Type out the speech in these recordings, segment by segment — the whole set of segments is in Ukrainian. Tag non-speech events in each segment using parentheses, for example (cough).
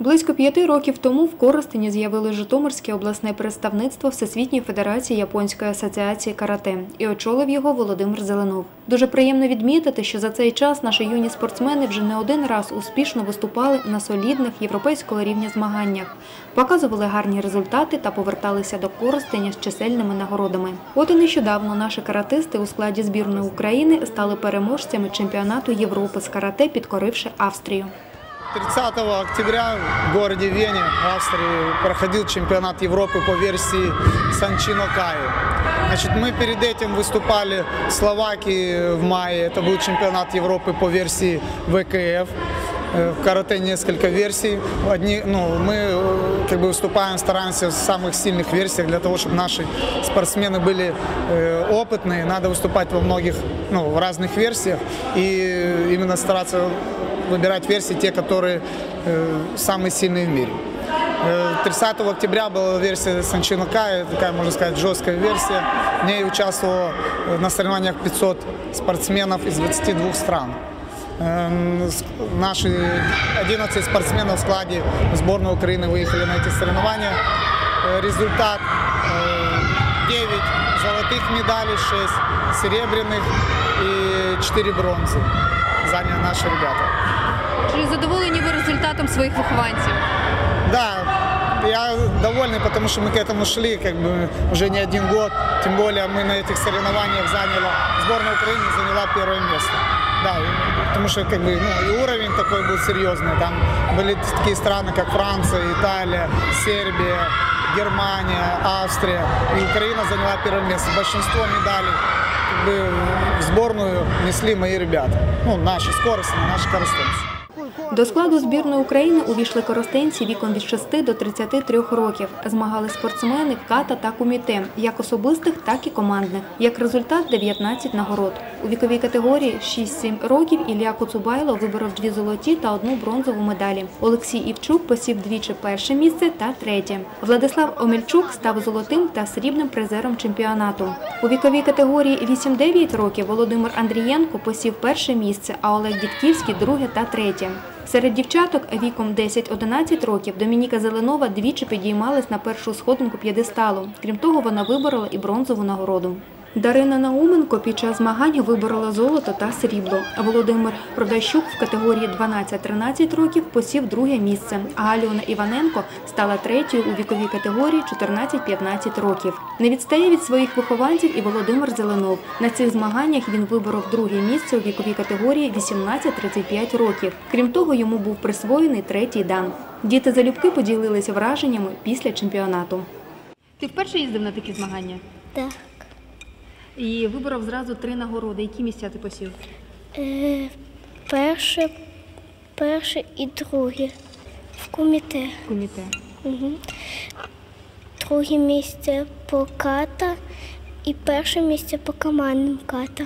Близько п'яти років тому в Коростені з'явилось Житомирське обласне представництво Всесвітньої федерації Японської асоціації карате і очолив його Володимир Зеленов. Дуже приємно відмітити, що за цей час наші юні спортсмени вже не один раз успішно виступали на солідних європейського рівня змаганнях, показували гарні результати та поверталися до Коростеня з чисельними нагородами. От і нещодавно наші каратисти у складі збірної України стали переможцями чемпіонату Європи з карате, підкоривши Австрію. 30 октября в городе Вене, Австрии, проходил чемпионат Европы по версии Санчино Кай. Значит, мы перед этим выступали в Словакии в мае. Это был чемпионат Европы по версии ВКФ. Э, В карате несколько версий. Одни, ну, мы э, как бы выступаем, стараемся в самых сильных версиях для того, чтобы наши спортсмены были э, опытные. Надо выступать во многих, ну, в разных версиях и именно стараться выбирать версии, те, которые э, самые сильные в мире. Э, 30 октября была версия Санчино Кай, такая, можно сказать, жесткая версия. В ней участвовало э, на соревнованиях 500 спортсменов из 22 стран. Эм, Наши 11 спортсменов в складе сборной Украины выехали на эти соревнования. Э, Результат э, 9 золотых медалей, 6 серебряных и 4 бронзы заняли наши ребята. Чи задоволені ви результатом своїх вихованців? Да, я довольный, потому что мы к этому шли как бы уже не один год. Тем более мы на этих соревнованиях заняла, сборная Украины заняла первое место. Да, и- потому что как бы, ну, и уровень такой был серьезный. Там были такие страны, как Франция, Италия, Сербия, Германия, Австрия. И Украина заняла первое место. Большинство медалей как бы, в сборную несли мои ребята. Ну, наши скоростные, наши коростенцы. До складу збірної України увійшли коростенці віком від 6 до 33 років. Змагали спортсмени ката та куміте, як особистих, так і командних. Як результат 19 нагород. У віковій категорії 6-7 років Ілля Коцубайло виборов дві золоті та одну бронзову медалі. Олексій Івчук посів двічі перше місце та третє. Владислав Омельчук став золотим та срібним призером чемпіонату. У віковій категорії 8-9 років Володимир Андрієнко посів перше місце, а Олег Дідківський друге та третє. Серед дівчаток віком 10-11 років Домініка Зеленова двічі підіймалась на першу сходинку п'єдесталу. Крім того, вона виборола і бронзову нагороду. Дарина Науменко під час змагань виборола золото та срібло. Володимир Продащук в категорії 12-13 років посів друге місце, а Альона Іваненко стала третьою у віковій категорії 14-15 років. Не відстає від своїх вихованців і Володимир Зеленов. На цих змаганнях він виборов друге місце у віковій категорії 18-35 років. Крім того, йому був присвоєний третій дан. Діти залюбки поділилися враженнями після чемпіонату. Ти вперше їздив на такі змагання Так. І виборов зразу три нагороди. Які місця ти посів? Е, перше, перше і друге в коміте. Коміте. Угу. Друге місце по ката і перше місце по командним ката.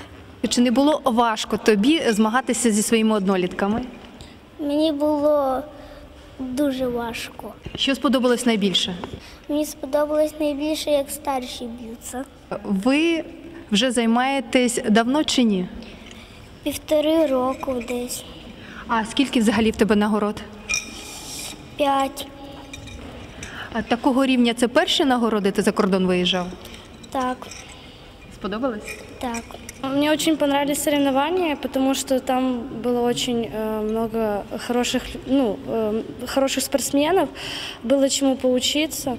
Чи не було важко тобі змагатися зі своїми однолітками? Мені було дуже важко. Що сподобалось найбільше? Мені сподобалось найбільше, як старші б'ються. Ви вже займаєтесь давно чи ні? Півтори року десь. А скільки взагалі в тебе нагород? П'ять. А такого рівня це перші нагороди ти за кордон виїжджав? Так, Сподобалось? так. Мне очень понравились соревнования, потому что там было очень э, много хороших, ну, э, хороших спортсменов, было чему поучиться.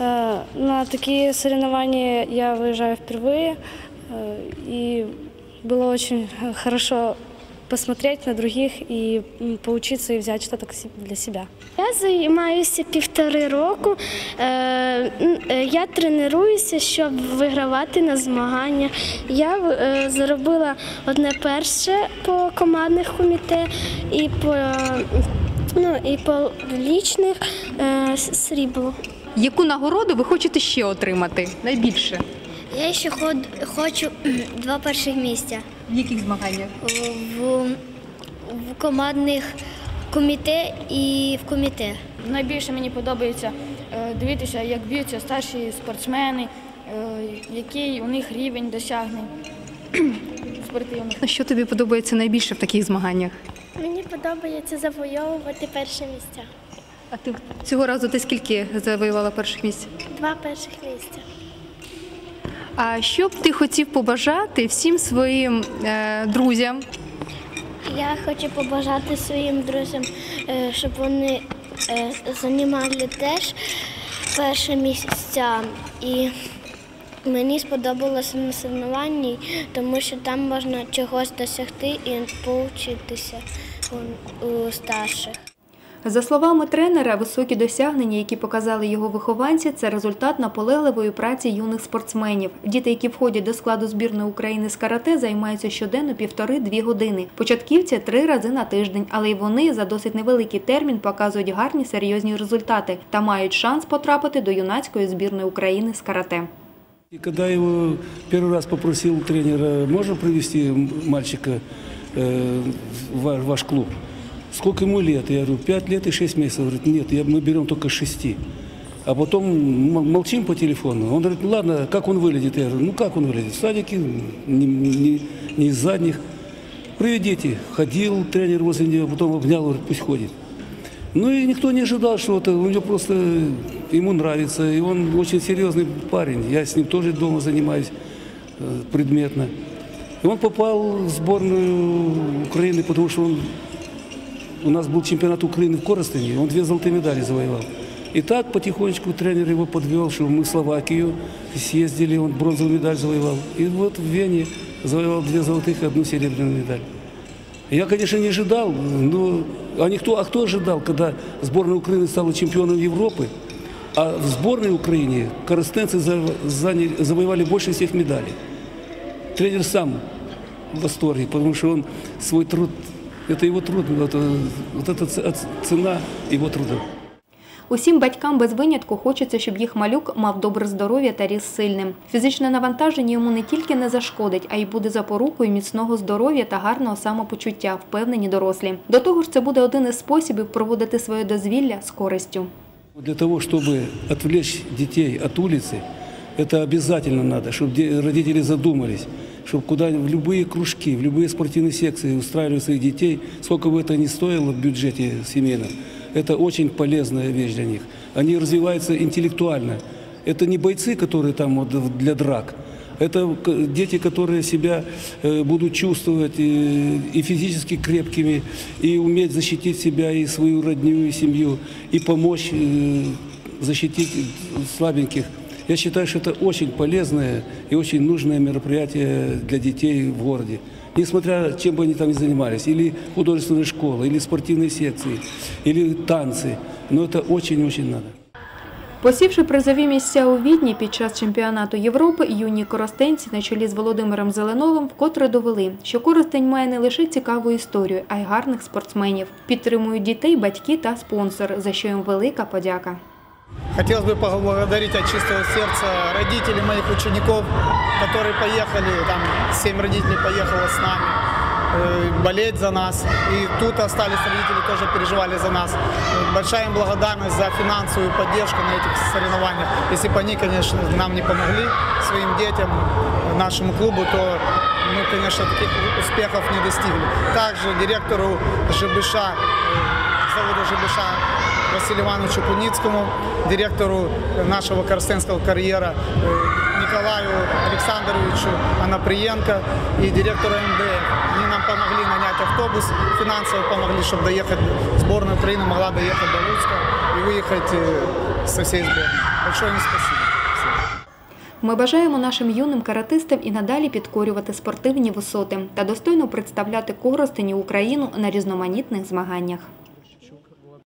Э, на такие соревнования я выезжаю впервые, э, и было очень э, хорошо посмотреть на других и поучиться и взять что-то для себя. Я займаюся півтори року. Е, е, Я тренуюся, щоб вигравати на змаганнях. Я е, заробила одне перше по командних коміте і по, ну, і по лічних срібло. Яку нагороду ви хочете ще отримати? Найбільше? Я ще ход, хочу (clears throat) два перших місця В яких змаганнях? в, в командних коміте і в коміте. Найбільше мені подобається е, дивитися, як б'ються старші спортсмени, е, який у них рівень досягнень (clears throat) спортивних. Що тобі подобається найбільше в таких змаганнях? Мені подобається завойовувати перше місця. А ти цього разу ти скільки завоювала перших місць? Два перших місця. А що б ти хотів побажати всім своїм е, друзям? Я хочу побажати своїм друзям, е, щоб вони е, займали теж перше місця. І мені сподобалося на соревнованні, тому що там можна чогось досягти і поучитися у, у старших. За словами тренера, високі досягнення, які показали його вихованці, це результат наполегливої праці юних спортсменів. Діти, які входять до складу збірної України з карате, займаються щоденно півтори-дві години. Початківці три рази на тиждень, але й вони за досить невеликий термін показують гарні серйозні результати та мають шанс потрапити до юнацької збірної України з карате. И когда его первый раз попросил тренера, можно привести мальчика ва- в ваш клуб? Сколько ему лет? Я говорю, 5 лет и 6 месяцев. Говорит, нет, мы берем только 6. А потом молчим по телефону. Он говорит, ладно, как он выглядит? Я говорю, ну как он выглядит? В садике, не, не- не из задних. Приведите. Ходил тренер возле него, потом обнял, говорит, пусть ходит. Ну и никто не ожидал, что это у него просто ему нравится, и он очень серьезный парень. Я с ним тоже дома занимаюсь э, предметно. И он попал в сборную Украины, потому что он, у нас был чемпионат Украины в Коростыне, он две золотые медали завоевал. И так потихонечку тренер его подвел, что мы в Словакию съездили, он бронзовую медаль завоевал. И вот в Вене завоевал две золотых и одну серебряную медаль. Я, конечно, не ожидал, но а никто, а кто ожидал, когда сборная Украины стала чемпионом Европы, а в сборной Украине коростенцы завоевали больше всех медалей. Тренер сам в восторге, потому что он свой труд, это его труд, вот, э, вот это ц- цена его труда. Усім батькам без винятку хочеться, щоб їх малюк мав добре здоров'я та ріс сильним. Фізичне навантаження йому не тільки не зашкодить, а й буде запорукою міцного здоров'я та гарного самопочуття, впевнені дорослі. До того ж, це буде один із способів проводити своє дозвілля з користю. Для того, чтобы отвлечь детей от улицы, это обязательно надо, чтобы де- родители задумались, Чтобы куда в любые кружки, в любые спортивные секции устраивали своих детей, сколько бы это ни стоило в бюджете семейном, это очень полезная вещь для них. Они развиваются интеллектуально. Это не бойцы, которые там вот для драк, это дети, которые себя э, будут чувствовать э, и физически крепкими, и уметь защитить себя, и свою родню, и семью, и помочь э, защитить слабеньких. Я считаю, что это очень полезное и очень нужное мероприятие для детей в городе. Несмотря чем бы они там ни занимались, или художественная школа, или спортивные секции, или танцы, но это очень-очень надо. Посівши призові місця у Відні під час чемпіонату Європи, юні коростенці на чолі з Володимиром Зеленовим вкотре довели, що Коростень має не лише цікаву історію, а й гарних спортсменів. Підтримують дітей, батьки та спонсори, за що їм велика подяка. Хотелось бы поблагодарить от чистого сердца родителей моих учеников, которые поехали, там семь родителей поехало с нами э, болеть за нас. И тут остались родители, тоже переживали за нас. Большая им благодарность за финансовую поддержку на этих соревнованиях. Если бы они, конечно, нам не помогли, своим детям, нашему клубу, то мы, конечно, таких успехов не достигли. Также директору ЖБШ, э, завода ЖБШ Василию Ивановичу Куницкому, директору нашего коростенского карьера э, Николаю Александровичу Анаприенко и директору МДФ. Они нам помогли нанять автобус, финансово помогли, чтобы доехать, сборная Украины могла доехать до Луцка и выехать э, со всей сборной. Большое им спасибо. Ми бажаємо нашим юним каратистам і надалі підкорювати спортивні висоти та достойно представляти Коростені Україну на різноманітних змаганнях.